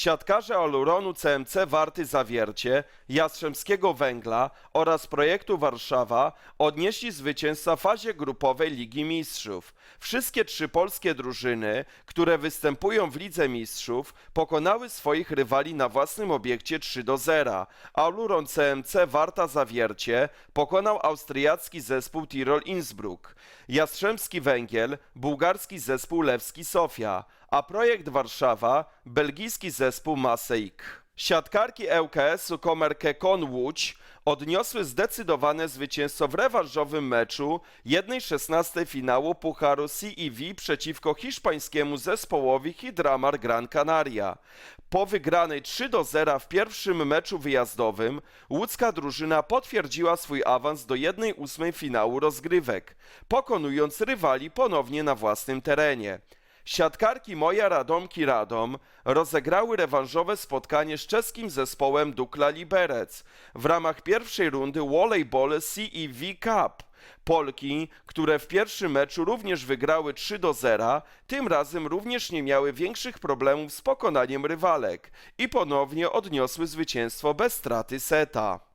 Siatkarze Oluronu CMC Warty Zawiercie, Jastrzębskiego Węgla oraz projektu Warszawa odnieśli zwycięstwa w fazie grupowej Ligi Mistrzów. Wszystkie trzy polskie drużyny, które występują w Lidze Mistrzów, pokonały swoich rywali na własnym obiekcie 3 do 0. a Oluron CMC Warta Zawiercie pokonał austriacki zespół Tirol Innsbruck, Jastrzębski Węgiel, bułgarski zespół Lewski Sofia, a projekt Warszawa belgijski zespół Maseik. Siatkarki ŁKS-u Komerke Kon Łódź odniosły zdecydowane zwycięstwo w rewanżowym meczu 1-16 finału Pucharu CEV przeciwko hiszpańskiemu zespołowi Hydramar Gran Canaria. Po wygranej 3 do 0 w pierwszym meczu wyjazdowym łódzka drużyna potwierdziła swój awans do 1-8 finału rozgrywek, pokonując rywali ponownie na własnym terenie. Siatkarki Moja Radomki Radom rozegrały rewanżowe spotkanie z czeskim zespołem Dukla Liberec w ramach pierwszej rundy Volleyball CEV Cup. Polki, które w pierwszym meczu również wygrały 3 do 0, tym razem również nie miały większych problemów z pokonaniem rywalek i ponownie odniosły zwycięstwo bez straty seta.